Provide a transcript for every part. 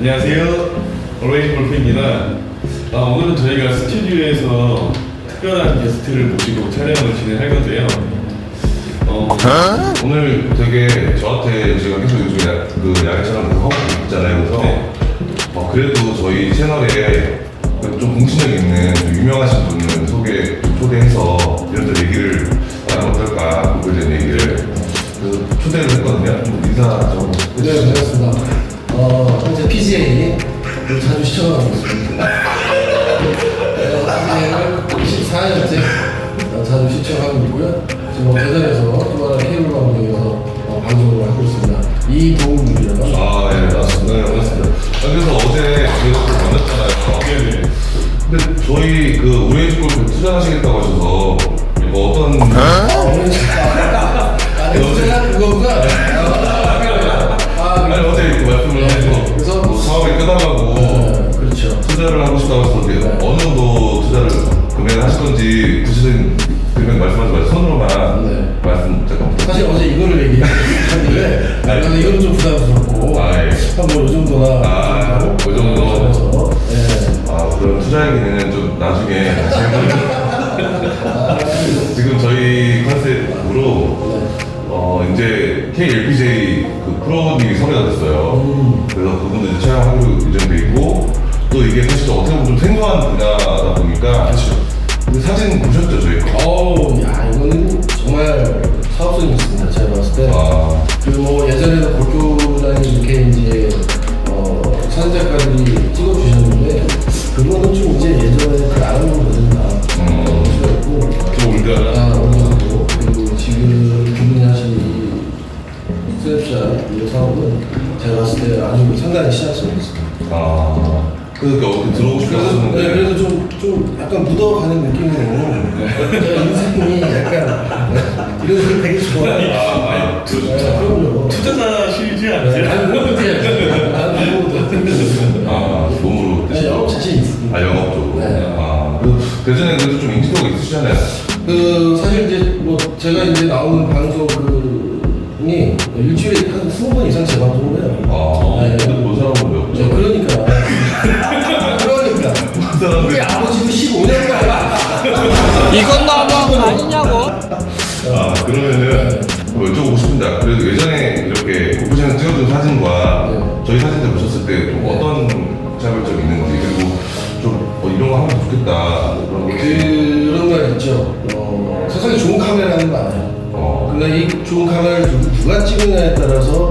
안녕하세요. 올웨이즈 골프입니다. 아, 오늘은 저희가 스튜디오에서 특별한 게스트를 모시고 촬영을 진행할 건데요. 어, 오늘 되게 저한테 제가 계속 요즘에 야- 그 야외 촬영 하고 있잖아요. 그래서 네. 어, 그래도 저희 채널에 그좀 공신력 있는 좀 유명하신 분을 소개 좀 초대해서 이런저런 얘기를 나누면 어떨까 대한 얘기를 그래서 초대를 했거든요. 좀 인사 좀 네, 해주시죠. 반갑습니다. 어, 현재 PGA 자주 시청하고 있습니다. PGA를 14년째 자주 시청하고 있고요. 지금 뭐 대전에서 또 하나 케이블 방송에서 어, 방송을 하고 있습니다. 합니다. 아, 예, 맞습니다. 네, 반갑습니다. 아, 그래서 어제 저희가 또 만났잖아요. 네네. 근데 저희 그 우회주 골프 투자하시겠다고 하셔서 이거 어떤 아, 오늘 진짜. 아, 네, 제가 그거구나. 아, 아, 아니 어제 이렇게 말씀을 하셔서 그래서- 뭐 사업이 끝나가고 네, 그렇죠. 투자를 하고 싶다고 어떻게 네. 어느 정도 투자를 금액을 하실 건지 구체적인 금액 말씀하지 마시고 손으로만 네. 말씀 잠깐 사실 어제 이거를 얘기했는데 나는 이거는 좀 부담스럽고 아, 예. 한뭐이 정도나 아, 이그 정도. 예. 아 그런 투자 얘기는 좀 나중에 다시 해보면 지금 저희 컨셉으로 네. 어 이제 KLPJ 그 프로님이 섭외가 됐어요. 음. 그래서 그분도 이제 촬영하기로 예정돼 있고 또 이게 사실 어떻게 보면 좀 생소한 분야다 보니까 그렇죠. 근데 사진 보셨죠 저희 거? 어우, 야, 이거는 정말 사업성이 있습니다. 제가 봤을 때. 아 그리고 뭐 예전에도 골프장에 이렇게 이제, 좀, 좀 약간 묻어가는 느낌으로 인생이 약간 네, 이런 거 되게 좋아해요. 아, 네. 그럼요. 투자자시지 네, 않으세요? 아니, 뭐 어떻게 뭐 어떻게 해야지. 아 몸으로 네, 드시고 영업 자신 있습니다. 아 영업적으로 네. 아 그래도 대전에 그래도 좀 인지도가 있으시잖아요 그, 사실 이제 뭐 제가 이제 나오는 방송 그이 일주일에 한 20번 이상 재방송 이건 너무한 거 아니냐고? 아 그러면은 뭐 여쭤보고 싶은데 아, 그래도 예전에 이렇게 골프장에서 찍어준 사진과 네. 저희 사진들 보셨을 때좀 네. 어떤 차별점이 있는지 그리고 좀 어, 이런 거 하면 좋겠다 그런 거 그런 말 있죠. 어, 세상에 좋은 카메라는 많아요. 어. 근데 이 좋은 카메라를 누- 누가 찍느냐에 따라서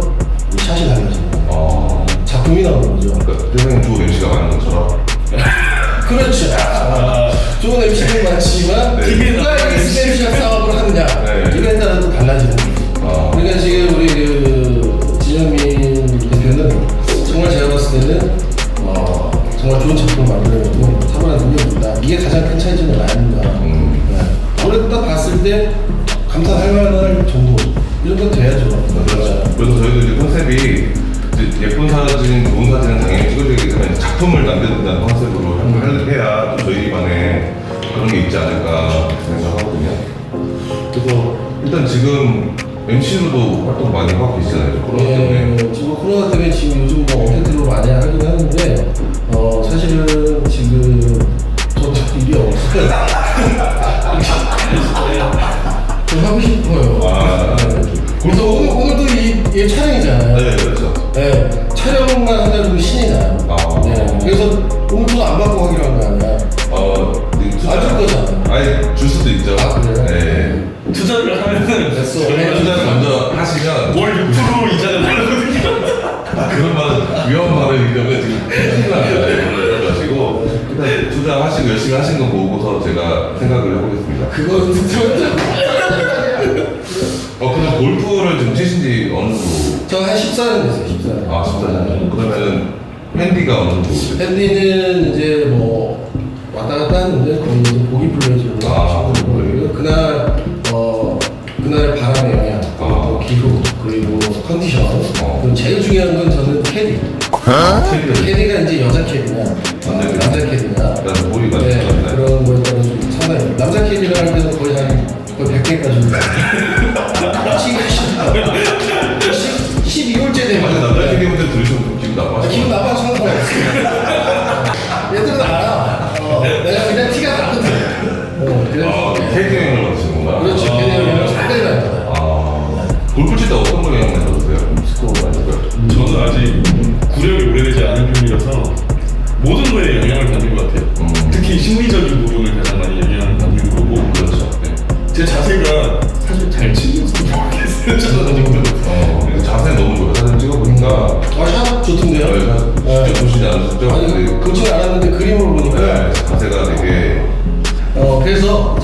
이 샷이 달라집니다. 어. 작품이 나오는 거죠. 그러니까 세상에 좋은 MC가 많은 것처럼 그렇죠. 좋은 MC는 많지만 네. 누가 이 스냅샷 사업을 하느냐 네. 이거에 따라 또 달라지는 거죠. 아. 그러니까 지금 우리 그 진영민 대표는 정말 제가 봤을 때는 어, 정말 좋은 작품을 만들어내고 탁월한 능력입니다. 이게 가장 큰 차이점은 아닙니다. 음. 네. 아무래도 딱 봤을 때 감탄할 만할 정도 이 정도 돼야죠. 그렇죠. 그래서 저희도 이제 컨셉이 예쁜 사진, 좋은 사진은 당연히 찍어주기 때문에 작품을 남겨둔다는 컨셉으로 할- 해야 또 저희만의 그런 게 있지 않을까 생각하거든요. 그래서 일단 지금 MC로도 활동 많이 하고 계시잖아요. 코로나 때문에. 예, 지금 코로나 때문에 지금 요즘 뭐 업데이트로 많이 하긴 하는데 어 사실은 지금 저도 일이 없어요. 좀 하고 싶어요. 아, 그런 말은 위험한 말이기 때문에 지금 큰일 납니다. 그래가지고 일단 투자하시고 열심히 하신 거 보고서 제가 생각을 해보겠습니다. 진짜 어, 그럼 골프를 좀 치신 지 어느 정도? 저한 14년 됐어요. 14년. 아, 14년. 그러면은 핸디가 어느 정도? 되세요? 밴디는 이제 뭐 왔다 갔다 하는데 거의 이제 보기 플레이죠. 아, 플레이. 그날 어 그날의 바람의 영향, 아. 또 기후 그리고 컨디션. 어. 제일 중요한 건 저는 캐디. 캐디가 캐디가 이제 여자 캐디냐, 남자. 일단 볼이 맞 네, 네. 그런 거에 따라 좀 상당히 남자 캐디를 할 때는 거의 한 거의 100개까지. 지금 12월째 되면 아니, 남자 캐디분들 들으시면 좀 기분 나빠하실 기분 것나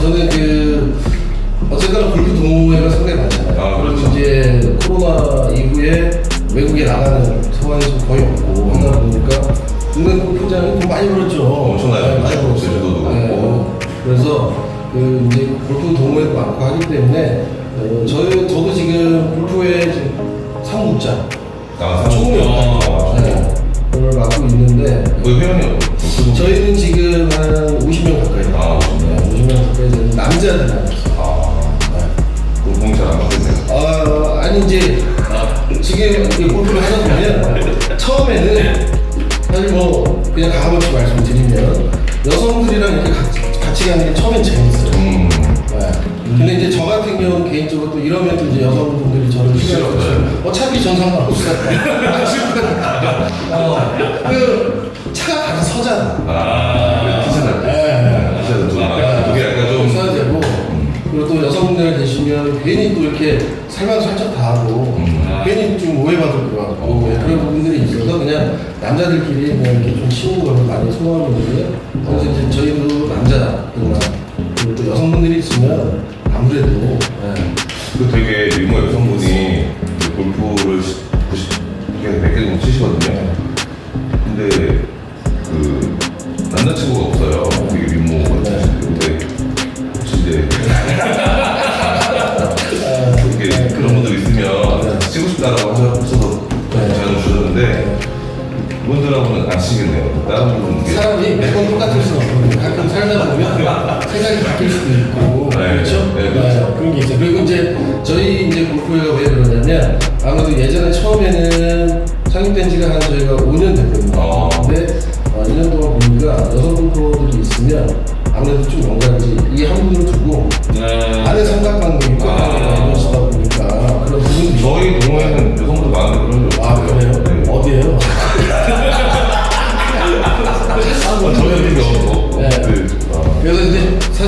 저는 그 어쨌거나 골프 동호회가 상당히 많잖아요. 아, 그렇죠. 이제 코로나 이후에 외국에 나가는 좀 거의 없고 하다 보니까 국내 골프장이 돈 많이 벌었죠. 엄청나요. 네, 많이 벌었어요. 제주도도 네, 그렇고. 그래서 그 이제 골프 동호회도 많고 하기 때문에 어, 저희 저도 지금 골프회 사무국장 아, 총무 아, 네, 그걸 맡고 있는데 그 회원이 없어요. 저희는 지금 한 50명 가까이 아, 남자들만 있어요. 아, 잘안 맞겠네요. 아, 아니 이제 지금 이렇게 골프를 하다 보면 처음에는 사실 뭐 그냥 가감없이 말씀을 드리면 여성들이랑 이렇게 같이, 같이 가는 게 처음엔 재밌어요. 음, 네. 근데 이제 저 같은 경우는 개인적으로 또 이러면 또 이제 여성분들이 저를 싫어하죠. 어차피 전 상관없어요. 어, 그 차가 가서 서잖아. 아, 티셔츠. 네. 티셔츠 좀, 아, 그게 약간 좀. 써야 되고 그리고 또 여성분들 계시면 괜히 또 이렇게 살만 살짝 다 하고 음. 괜히 좀 오해받을 것 같고 예, 그런 부분들이 있어서 그냥 남자들끼리 그냥 이렇게 좀 쉬운 걸 많이 선호하고 있는데 그래서 이제 저희도 남자들만 그리고 또 여성분들이 있으면 아무래도 예, 그 되게 유머 여성분이 골프를 시- 시- 이렇게 몇개 정도 치시거든요. 근데 살다 보면 생각이 바뀔 수도 있고 네, 그렇죠? 네, 그렇죠. 그런 게 있어요. 그리고 이제 저희 이제 골프회가 왜 그러냐면 아무래도 예전에 처음에는 창립된 지가 한 저희가 5년 됐거든요. 어. 근데 어, 1년 동안 보니까 여성 골프들이 있으면 아무래도 좀 뭔가인지 이게 한 분을 두고 네. 안에 삼각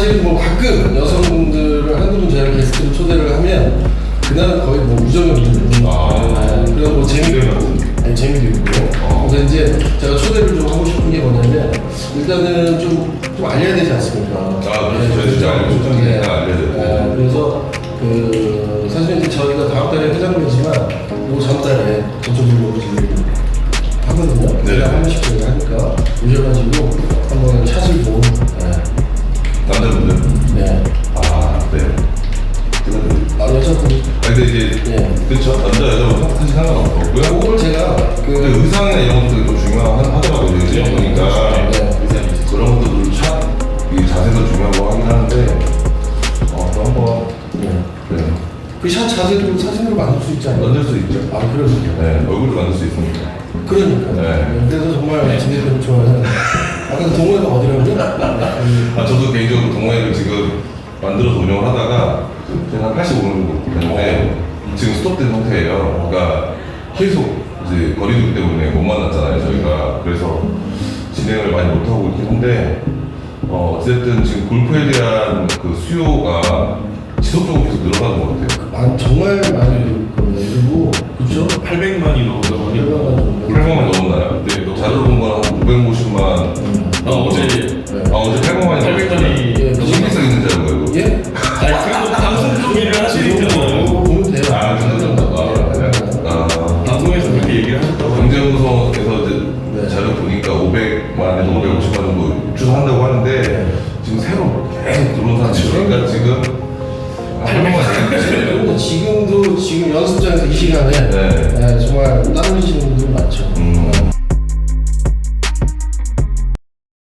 사실 뭐 가끔 여성분들을 한두 분 저희가 게스트로 초대를 하면 그날은 거의 뭐 우정이 없는 아. 그런 뭐 재미도 있고 아니 재미도 있고 어. 그래서 이제 제가 초대를 좀 하고 싶은 게 뭐냐면 일단은 좀, 좀 알려야 되지 않습니까? 아, 그렇죠. 저희 진짜 알고 싶은 게 네. 다 알려야 되고. 네, 그래서 그 사실 이제 저희가 다음 달에 회장이지만 요 다음 달에 저쪽으로 지금 하거든요. 네. 제가 한 번씩 저희가 하니까 오셔가지고 한번 샷을 보고 네. 남자분들. 네. 아, 네. 아, 여자분. 아, 근데 이제 예. 그렇죠. 남자 여자 사실 상관없고요. 그걸 제가 근데 그 의상이나 이런 것들이 좀 중요하더라고요. 이제 보니까 네. 그런 것도 샷이 자세도 중요하고 하긴 하는데 어, 또 한번 네. 네. 그샷 자세도 사진으로 만들 수 있지 않나요? 만들 수 있죠. 아, 그러니까. 네, 얼굴도 만들 수 있으니까. 그러니까. 네. 그래서 정말 진대표를 좋아해요. 아까 그 동호회가 어디라고요? 아, 저도 개인적으로 동호회를 지금 만들어서 운영을 하다가 제가 85명 정도 됐는데 지금 스톱된 상태예요. 그러니까 계속 이제 거리두기 때문에 못 만났잖아요, 저희가. 그래서 진행을 많이 못하고 있긴 한데, 어, 어쨌든 지금 골프에 대한 그 수요가 지속적으로 계속 늘어나는 것 같아요. 아, 정말 많이 하니까. 경제구성에서 이제 네. 자료 보니까 500만에서 550만 정도 추산한다고 하는데 네. 지금 새로 계속 들어온 사람이 그러니까 지금 800만 그리고 지금도 지금 연습장에서 이 시간에 네. 네, 정말 땀 흘리시는 분들 많죠. 음.